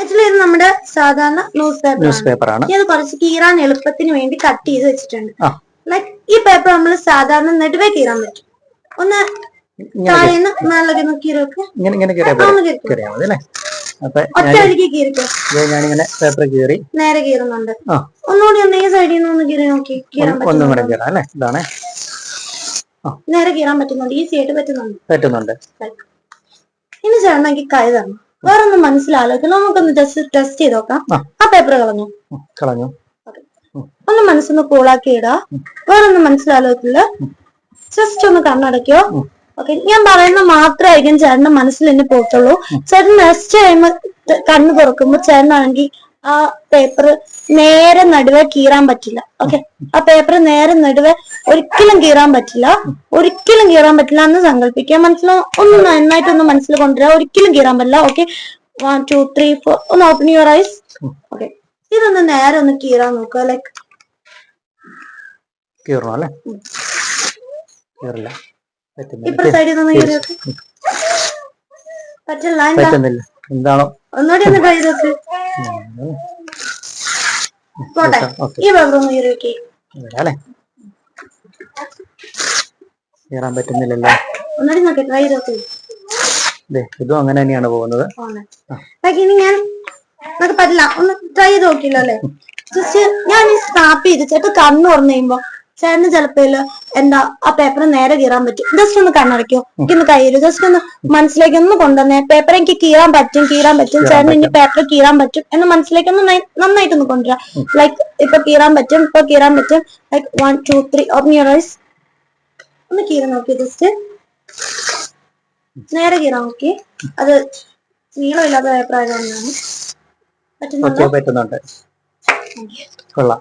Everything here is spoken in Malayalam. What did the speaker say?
ആക്ച്വലി ഇത് നമ്മുടെ സാധാരണ ന്യൂസ് പേപ്പർ ന്യൂസ് പേപ്പർ ആണ് ഇത് കുറച്ച് കീറാൻ എളുപ്പത്തിന് വേണ്ടി കട്ട് ചെയ്ത് വെച്ചിട്ടുണ്ട്. ലൈക്ക് ഈ പേപ്പർ നമ്മൾ സാധാരണ നെടുവേ കീറാൻ പറ്റും. ഒന്ന് താഴേന്ന് ഞാൻ അടിക്ക് ഞാനിങ്ങനെ പേപ്പർ കീറി. നേരെ കീറുന്നുണ്ട്. ഒന്നുകൂടി ഒന്ന് ഈ സൈഡിൽ നിന്ന് ഒന്ന് കീറി നോക്കി. കീറാൻ ഇതാണ്. നേരെ കീറാൻ പറ്റുന്നുണ്ട്. ഈസി ആയിട്ട് പറ്റുന്നുണ്ട്. പറ്റുന്നുണ്ട്. ഇനി ചേർന്നെങ്കിൽ കൈ തരണം. വേറൊന്നും മനസ്സിലാലോചിക്കും. നമുക്കൊന്ന് ജസ്റ്റ് ടെസ്റ്റ് ചെയ്ത് നോക്കാം ആ. പേപ്പർ കളഞ്ഞു? കളഞ്ഞു? ഒന്ന് മനസ്സൊന്ന് കൂളാക്കി ഇടാ. വേറൊന്നും മനസ്സിലാലോചിക്കില്ല ജസ്റ്റ് ഒന്ന് കണ്ണടയ്ക്കോ. ഓക്കെ. ഞാൻ പറയുന്ന മാത്രമായിരിക്കും ചേട്ടന്റെ മനസ്സിൽ എന്നെ പോകത്തുള്ളൂ. ചേട്ടൻ നെക്സ്റ്റ് ടൈം കണ്ണു തുറക്കുമ്പോ ചേട്ടനാണെങ്കിൽ ആ പേപ്പർ നേരെ നടുവെ കീറാൻ പറ്റില്ല. ഓക്കെ. ആ പേപ്പർ നേരെ നടുവെ ഒരിക്കലും കീറാൻ പറ്റില്ല. ഒരിക്കലും കീറാൻ പറ്റില്ല എന്ന് സങ്കല്പിക്കുക മനസ്സിലോ ഒന്ന് നന്നായിട്ടൊന്ന് മനസ്സിൽ കൊണ്ടുവരിക ഒരിക്കലും കീറാൻ പറ്റില്ല. Okay one two three four ഒന്ന് ഓപ്പൺ യുവർ ഐസ് ഓക്കെ ഇതൊന്ന് നേരെ ഒന്ന് കീറാൻ നോക്കുക. ലൈക്ക് കീറണം അല്ലേ? കീറില്ല. ഇപ്പുറ സൈഡിൽ നിന്ന് പറ്റില്ല. എന്താണോ? ഒന്നുകൂടി ഒന്ന് ട്രൈ ചെയ്ത് നോക്ക്. പോട്ടെ. ഓക്കെ ഈ ഭാഗം ഒന്ന് കീറാൻ പറ്റുന്നില്ലല്ലോ. ഇതും അങ്ങനെ തന്നെയാണ് പോകുന്നത്. ഞാൻ നമുക്ക് പറ്റില്ല ഒന്ന് ട്രൈ ചെയ്ത് നോക്കില്ല അല്ലേ ജസ്റ്റ് ഞാൻ സ്റ്റാപ്പ് സ്നാപ്പ് ചെയ്ത് ചേട്ടൻ കണ്ണ് തുറന്നു കഴിയുമ്പോ ചേട്ടന് ചിലപ്പോ എന്താ ആ പേപ്പർ നേരെ കീറാൻ പറ്റും. ജസ്റ്റ് ഒന്ന് കണ്ണടയ്ക്കോ. എനിക്കൊന്ന് കയ്യിൽ ജസ്റ്റ് ഒന്ന് മനസ്സിലേക്ക് ഒന്ന് കൊണ്ടുവന്നേ. പേപ്പർ എനിക്ക് കീറാൻ പറ്റും കീറാൻ പറ്റും. ചേട്ടന് ഇനി പേപ്പർ കീറാൻ പറ്റും എന്ന് മനസ്സിലേക്ക് ഒന്ന് നന്നായിട്ട് ഒന്ന് കൊണ്ടുവരാ. ലൈക്ക് ഇപ്പൊ കീറാൻ പറ്റും ഇപ്പൊ കീറാൻ പറ്റും. Like one two three open your eyes ഒന്ന് കീറാൻ നോക്കി ജസ്റ്റ് നേരെ കീറാൻ നോക്കി. അത് നീളമില്ലാത്ത പേപ്പർ ആയതുകൊണ്ടാണ്. പറ്റുന്നുണ്ട്. കൊള്ളാം.